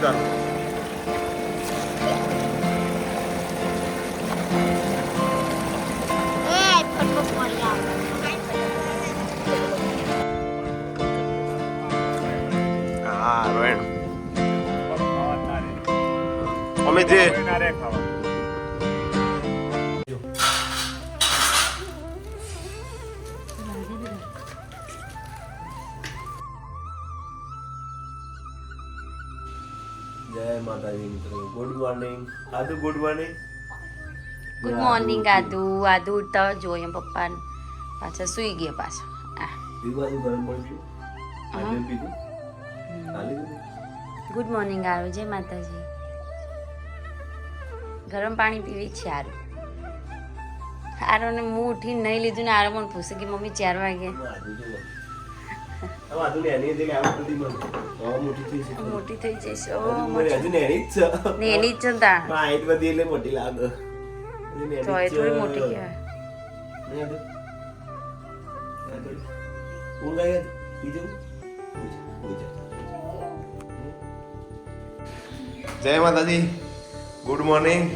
એ ફટકો પડી આવે હા રોયણ અમે જે ગુડ મોર્નિંગ આદુ ગુડ મોર્નિંગ ગુડ મોર્નિંગ આદુ આદુ ઉઠતા જોઈએ પપ્પા પાછા સુઈ ગયા પાછા. ગરમ પીધું ગુડ મોર્નિંગ આરો જય માતાજી. ગરમ પાણી પીવી છે આરો આરોને હું ઉઠીને નહીં લીધું ને આરો મને પૂછે કે મમ્મી ચાર વાગે? મોટી થઈ જઈશ નેની જ છે. હાઈટ વધી એટલે મોટી લાગે. તો એ થોડી મોટી કહેવાય? બીજું? જય માતાજી. Good morning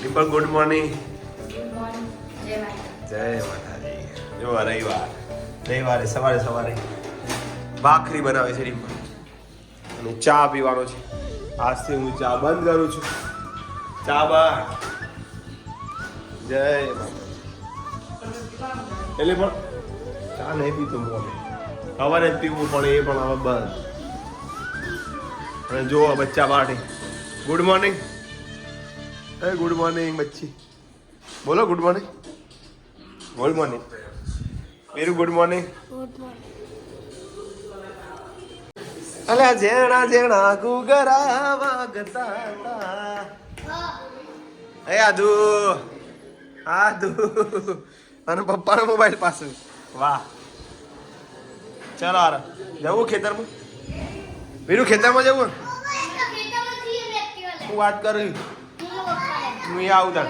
Dimple good morning જય માતાજી. જો રવિવાર. રવિવારે, સવારે સવારે ભાખરી બનાવે છે ડિમ્પલ અને ચા પીવાનો છે. આજથી હું ચા બંધ કરું છું. ચા બા જય એટલે પણ ચા નહીં પીતો હું હવે. જ પીવું પણ એ પણ હવે બંધ. અને જો બચ્ચા માટે ગુડ મોર્નિંગ એ ગુડ મોર્નિંગ બચ્ચી. બોલો ગુડ મોર્નિંગ ગુડ મોર્નિંગ મેરું ગુડ મોર્નિંગ અલ્યા જેણા જેણા ગુગરા વાગતા હતા. એ આદુ આદુ. અને પપ્પાનો મોબાઈલ પાસે. વાહ. ચાલો આર જવું ખેતરમાં? વીરું ખેતરમાં જવું? હું વાત કરું? હું અહીં આવું તાર.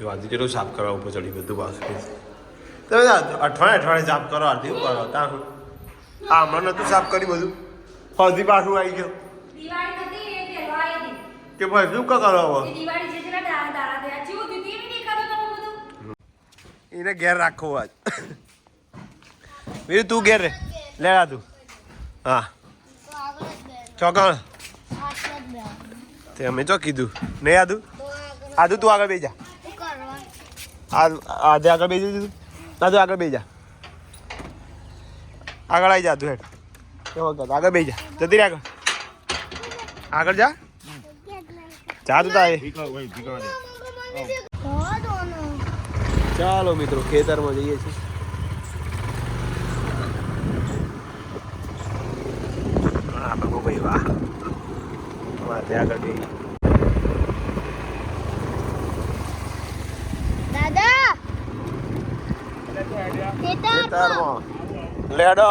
જો આજે કેટલું સાફ કરવા ઉપર ચડી બધું પાછું તમે અઠવાડિયે અઠવાડિયે સાફ કરો અડધી કરો ત્યાં હું આ હમણાં નતું સાફ કર્યું બધું. હજી પાછું આવી ગયો. કે ભાઈ શું કરો હવે? એને ઘેર રાખો આજ. બીજું તું ઘેર રે. લે તું. હા. ચોકણ તે અમે ચો કીધું. નહીં આદુ આદુ તું આગળ બેજા આ આજે આગળ બેસી દીધું આદુ આગળ બેજા આગળ આવી જા તું હેઠ કેવો કહો આગળ બેજા જતી આગળ. આગળ જા. જા તું તારે. ચાલો મિત્રો, ખેતરમાં જઈએ છીએ. હા બગો ભાઈ વાહ ત્યાં આગળ જઈએ દાદા ખેતરમાં લેડો.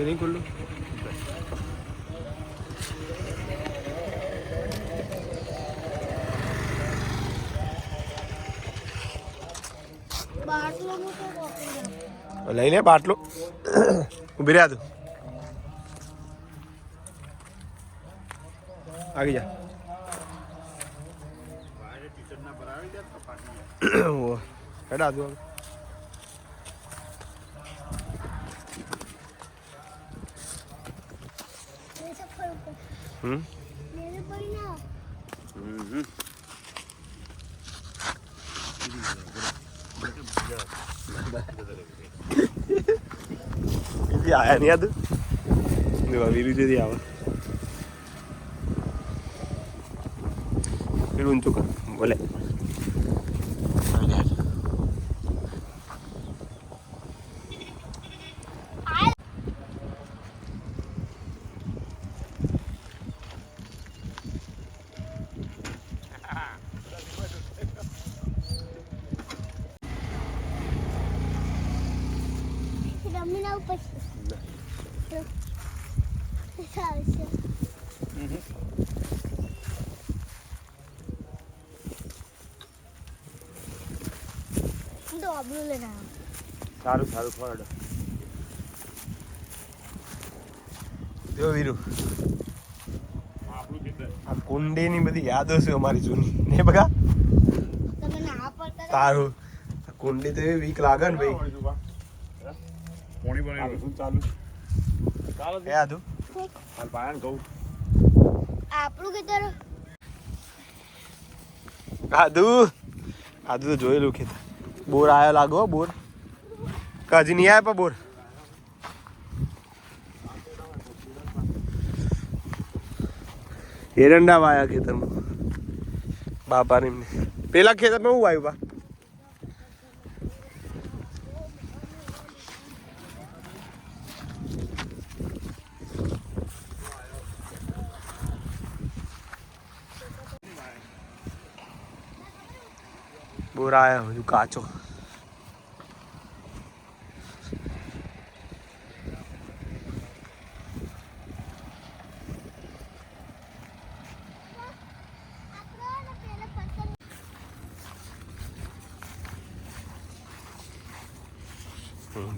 તો નહીં ખુલ્લું લઈ લે બાટલો ઊભી રહ્યા તું આવી જા હેડા તું આયા નહીં યાદ? વીરુ જતી આવે. વીરુ ઊંચું કર બોલે રમીના ઉપર ચાલશે હું લઈને આવ્યો સારું સારું ફળ. જો વીરુ આ કુંડીની બધી યાદો છે અમારી જૂની. ને બગા તારું. કુંડી તો એવી વીક લાગે ને ભાઈ. ચાલુ ચાલો એ આદુ હાલ પાયા ને કહું આપણું ખેતર આદુ આદુ તો જોયેલું ખેતર. બોર આવ્યો લાગો બોર. કાજી નહીં આવ્યા બોર? એરંડા વાયા ખેતરમાં. બાપા ને પેલા ખેતરમાં હું આવ્યું બા? બોર આયા હજુ કાચો.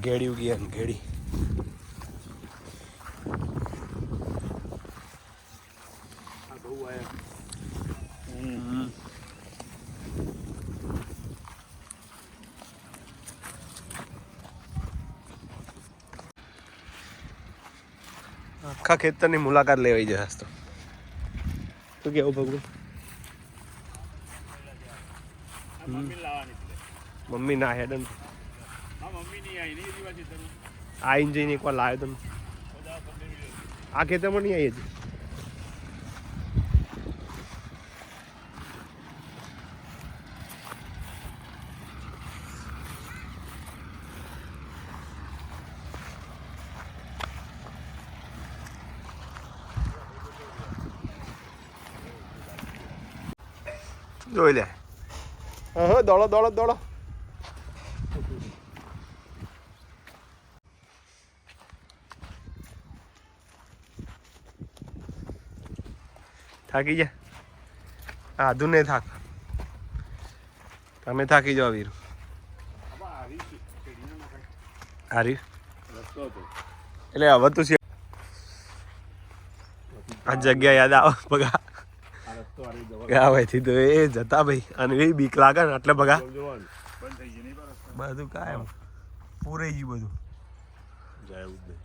ગેડી ઉગી એમ ગેડી આખા ખેતરની મુલાકાત લેવાઈ જશે તો શું કેવું ભગવાન મમ્મી ના હેડ આઈને જઈને એકવાર લાવ્યો તમે આ ખેતરમાં નહીં આવી હજી? જોઈ લે. હા દોડો દોડો દોડો. થાકી જા આધુ ને થાક. તમે થાકી જાઓ, વીર. હારી? એટલે હવે તું આ જગ્યા યાદ આવે બગા તો એ જતા ભાઈ. અને એ બીક લાગે ને એટલે બગા બંધ પર કાયમ પૂરાઈ ગયું બધું. જાય એવું નહીં.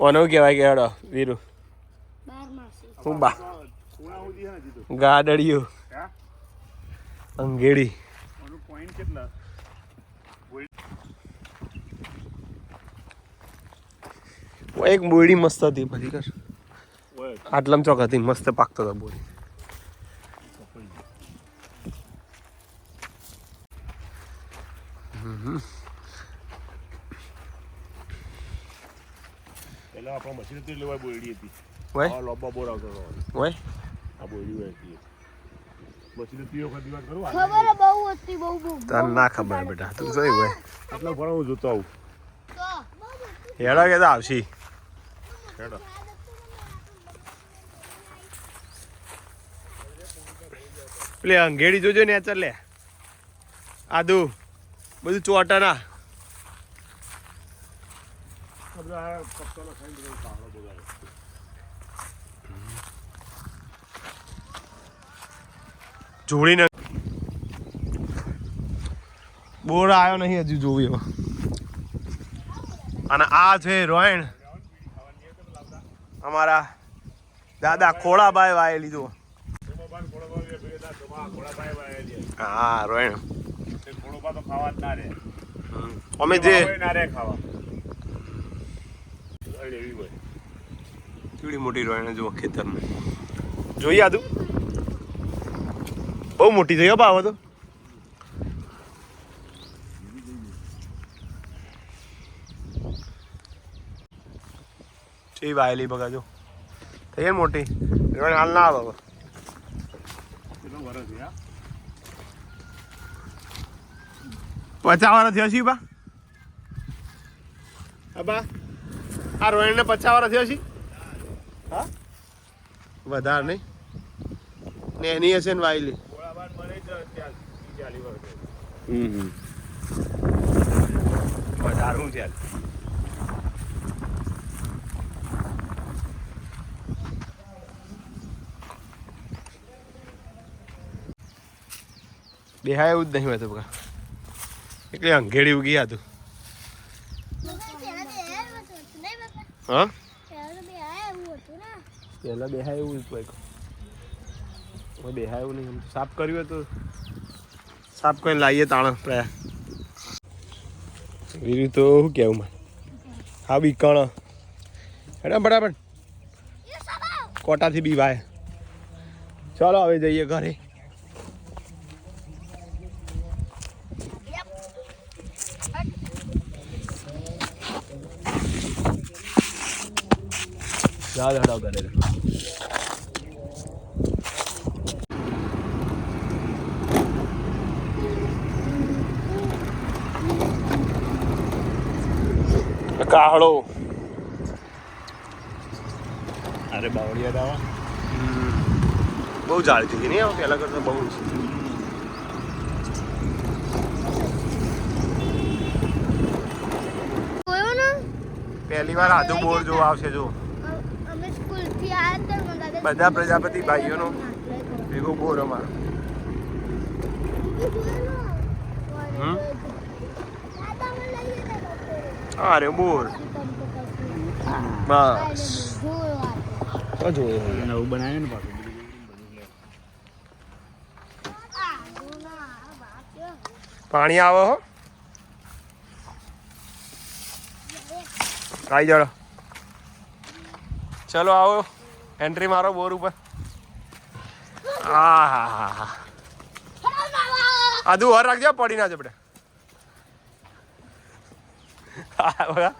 ઓનો કહેવાય કે હેડો વીરુ. હું બા. ગાડડિયું અંગેડી. કેટલા? એક બોયડી મસ્ત હતી બધી કર. ઓય. આટલામ ચોક હતી મસ્ત પાકતો હતો બોડી પેલા આપણા મશીન હતી લેવાય બોયડી હતી. હોય આ લોબા બોર આવતો હતો. હોય આ બોયડી હોય હતી મશીન હતી વખત વાત કરું ખબર બહુ હતી બહુ બહુ. તને ના ખબર બેટા તું જોઈ હોય? આટલા ભણા હું જોતો આવું. હેડા હેડો કે આવશી. હેડો. પેલી અંગેડી જોજો ને ચાલ લે. આદુ, બધું ચોટાના. જોડીને. બોર આવ્યો નહીં હજુ જોવી અને આ છે રોયણ. અમારા દાદા ખોળાભાઈ વાય લીધો. હા, રોયણ. અમે જે કેવડી મોટી રોયણ જુઓ ખેતરમાં. જોઈએ આદુ. બહુ મોટી થઈ બાવો તો. ચેવી વાયેલી બગા જો થઈ મોટી? રોયણ હાલ ના આવે પચાસ વાર થયો છે બા? બા. આ ને પચાસ વાર થયો છે હા? વધારે નહીં. ને એની હશે ને વાયેલી. હમ હમ. વધારે હું ચાલ દેહાય એવું જ નહીં હોતું કા એટલે અંઘેડી ઉગી હતું હા? પેલા બેહાય એવું જ હોય હવે બેહાય એવું નહીં તો સાફ કર્યું હતું. સાફ કરીને લાવીએ તાણ પ્રયા. બીજું તો શું કેવું મારે હા બી કણ હેડા બરાબર કોટાથી બી વાય ચાલો હવે જઈએ ઘરે. જા હડાવ કરે કાહળો અરે બાવળિયા દાવા. બહુ જાળી થઈ ગઈ નહીં હવે પહેલા કરતા બહુ છે. ને પહેલી વાર આધુ બોર જોવા આવશે જો અમે સ્કૂલથી આવ્યા હતા ને દાદા બધા પ્રજાપતિ ભાઈઓનો ભેગો બોર અમારો? અરે બોર બસ. નવું બનાવ્યું ને પાછું. પાણી આવો હો. આવી જાડો ચલો આવો. એન્ટ્રી મારો બોર ઉપર. આ હા હા હા આદુ હર રાખજો પડી ના જપડે હા.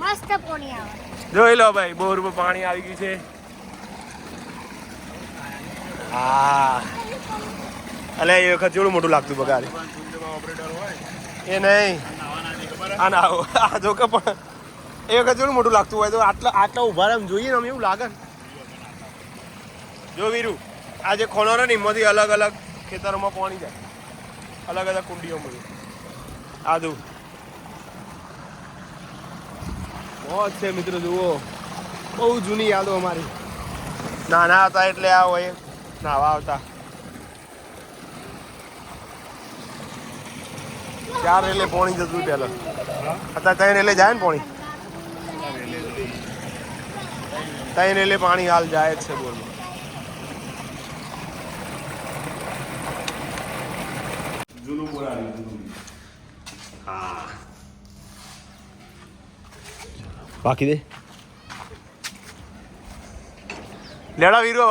મસ્ત પાણી આવે. જોઈ લો ભાઈ બોર ઉપર પાણી આવી ગયું છે. હા અલે એ વખત જોડું મોટું લાગતું બગાડ. એ નહીં. આ ના આવો. આ જોકે પણ એ વખત જેવડું મોટું લાગતું હોય તો આટલા આટલા ઊભા રહે જોઈએ ને અમે એવું લાગે જો વીરુ, આ જે ખોણો ને એમાંથી અલગ અલગ ખેતરોમાં પાણી જાય. અલગ અલગ કુંડીઓમાં. આદુ મોજ છે મિત્રો, જુઓ. બહુ જૂની યાદો અમારી. નાના હતા એટલે આ હોય, નાવા આવતા. ચાર રેલે પોણી જતું પેલા અત્યારે ત્રણ રેલે જાય ને પોણી. ત્રણ રેલે પાણી હાલ જાય જ છે બોરમાં જૂનું બોરાડી જૂનું. હા. બાકી દે. લેડા વીરો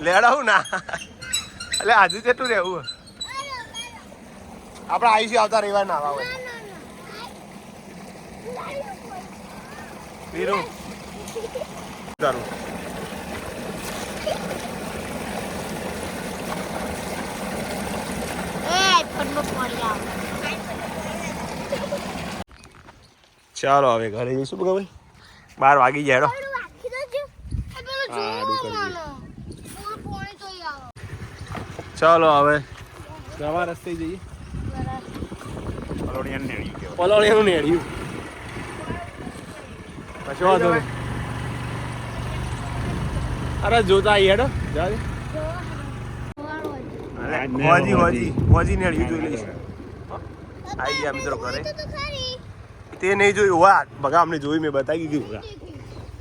લેડાવું ના. એટલે આજુ કેટલું રહેવું આપણે આવીશું આવતા રવિવાર ના આવે વીરો આવે. ચાલો હવે ઘરે જઈશું બગા ભાઈ? બાર વાગી જાય ચાલો હવે નવા રસ્તે જઈએ. પલોડિયાને નેળી પલોળિયાનું નેડ્યું કશો વાંધો નહીં. અરે જોતા આઈ હેડો. હોજી હોજી હોજી નેડ્યું જોઈ લઈશ. આઈ ગયા મિત્રો ઘરે. તે નહીં જોયું. વાહ બગા અમને જોયું, મેં બતાવી દીધું.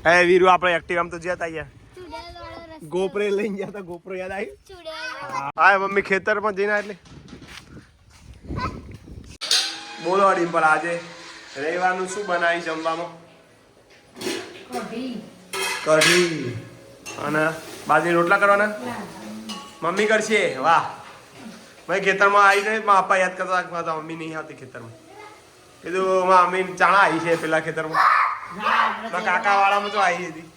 હે, વીરુ, આપણે એક્ટિવ આમ તો જતા ચૂડેલ ગોપરે લઈને ગયા હતા ગોપરો યાદ આવી હા મમ્મી ખેતરમાં જઈને એટલે. બોલો ડિમ્પલ આજે રવિવારનું શું બનાવી જમવામાં? કઢી. અને બાજરી રોટલા કરવાના? મમ્મી કરશે? વાહ. મેં ખેતરમાં આવી આવીને મારા પપ્પા યાદ કરતા હતા મમ્મી નહીં આવતી ખેતરમાં. કીધું મારા મમ્મી ચાણા આવી છે પેલા ખેતરમાં. કાકા વાળામાં તો આવી હતી.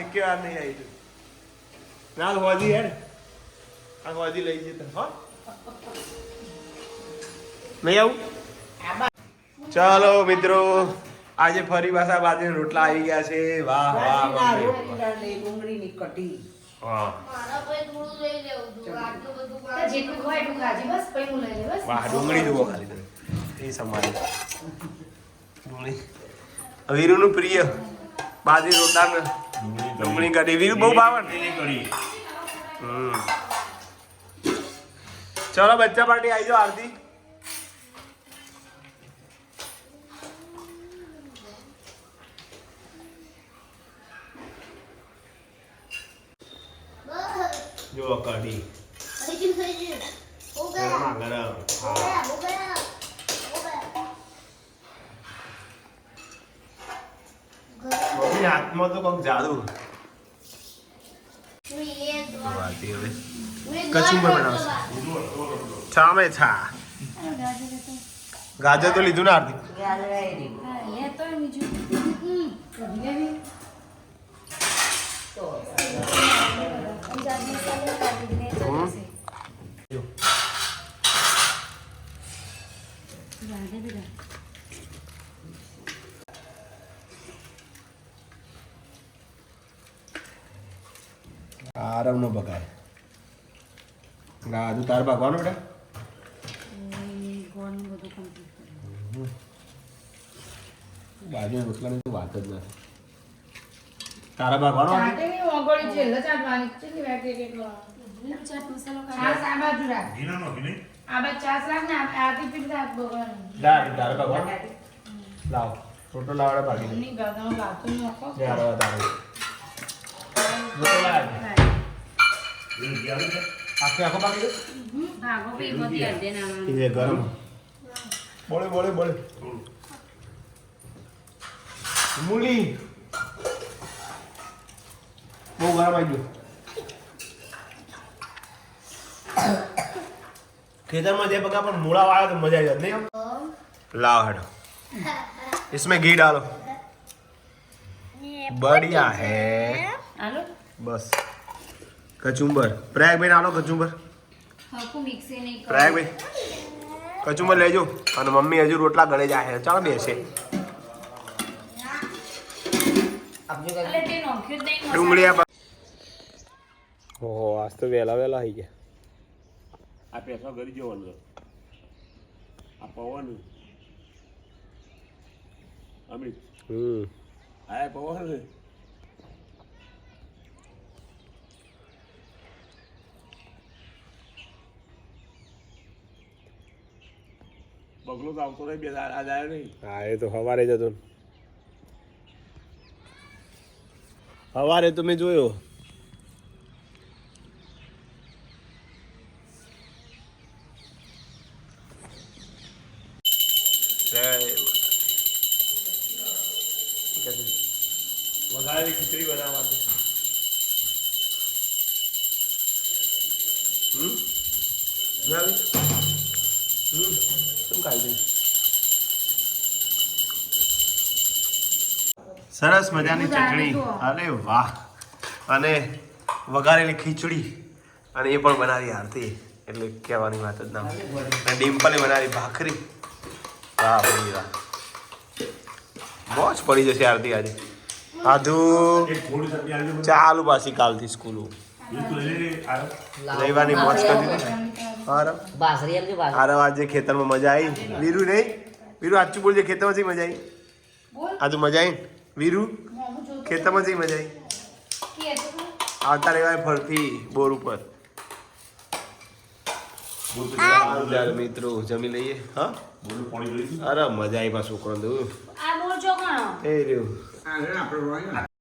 એક વાર નહીં આવી ના હોજી હેડ આ હોજી લઈ જતા હો. નહીં આવું? ચાલો મિત્રો. આજે ફરી પાછા બાજરી રોટલા આવી ગયા છે. વાહ વાહ. ડુંગળીની કટી વાહ ડુંગળી જુઓ ખાલી એ સમારી ડુંગળી. વીરુનું પ્રિય બાજરી રોટલા ડુંગળી કઢી. વીરુ બહુ ભાવે હમ. ચલો બચ્ચા પાર્ટી આવી જાઓ આરતી. જો કઢી. ગરમા ગરમ. હા. મમ્મી હાથમાં તો કંઈક જાદુ કચુંબર બનાવશે. છામે છા. ગાજર તો લીધું ને આરતી ગાજરાયેલી. લે તો બીજું હમ. કઢી લેવી તો અંજાર મસાલો કાઢી દે હમ. ચાલશે રાધે બેટા આરામ નો બગાડ ગાજુ તાર ભાગવાનો બેટા? બાજુ રોટલાની તો વાત જ નથી. તારા ભાગવાનો ઓગળી છે એટલે ચાટવાની કેટલી વાર કે કે કરો. ચાટ મસાલો ચાસ આ બાજુ રાખ. આ બાજુ ચાસ રાખ ને આ- આથી પીઠ રાખ બગડવાનું. દાર તારા ભાગવાનો? લાવ. રોટલો લાવડે ભાગી દે. નહીં ભાવતા હું લાવતો નહીં આખો. લે આ રવા તારો રોટલો લાવ આખે આખો બધી એ ગરમ. બોલે બોલે બોલે મૂલી. બહુ ગરમ આવી ગયું ખેતરમાં જે પકા પણ મૂળા વાળા તો મજા આવી જાય નહીં લાવ હેડો इसमें घी डालो बढ़िया है હાલો बस कचुम्बर प्रयाग भाई डालो कचुम्बर હરખું મિક્સી નહીં કરો પ્રયાગ ભાઈ કચુંબર લેજો અને મમ્મી હજુ રોટલા ગળે જાય છે ચાલો બેસે આપજો એટલે તે નોખ્યું જ નહીં ડુંગળી આ ઓહો આજ તો વહેલા વહેલા આવી ગયા. આ પૈસા ઘરી જવાનો આ પવન. અમિત હમ. આ પવન બગલો તો આવતો નહીં બે આ જાય નહીં. હા એ તો સવારે જ હતો. સવારે તો મેં જય માતાજી. વઘારેલી ખીચડી બનાવવા છે હમ? હમ. શું ખાઈ સરસ મજાની ચટણી. અરે વાહ. અને વઘારેલી ખીચડી. અને એ પણ બનાવી આરતી. એટલે કહેવાની વાત જ ના. અને ડિમ્પલે બનાવી ભાખરી. વાહ ભાઈ વાહ મોજ પડી જશે આરતી આજે. આવી ચાલુ પાછી કાલથી સ્કૂલ. રવિવારની મોજ કરી હારો. આજે ખેતરમાં મજા આવી. વીરુ નહીં? વીરુ સાચું બોલજે ખેતરમાં જઈ મજા આવી. આજુ મજા આવી? વીરુ ખેતરમાં જઈ મજા આવી? આવતા રહેવાય ફરતી બોર ઉપર. મિત્રો જમી લઈએ. હા? બોલું પાણી જોઈશું અરે મજા આવી પાછું છોકરો દઉં આ બોલ છો કોણ એ રહ્યું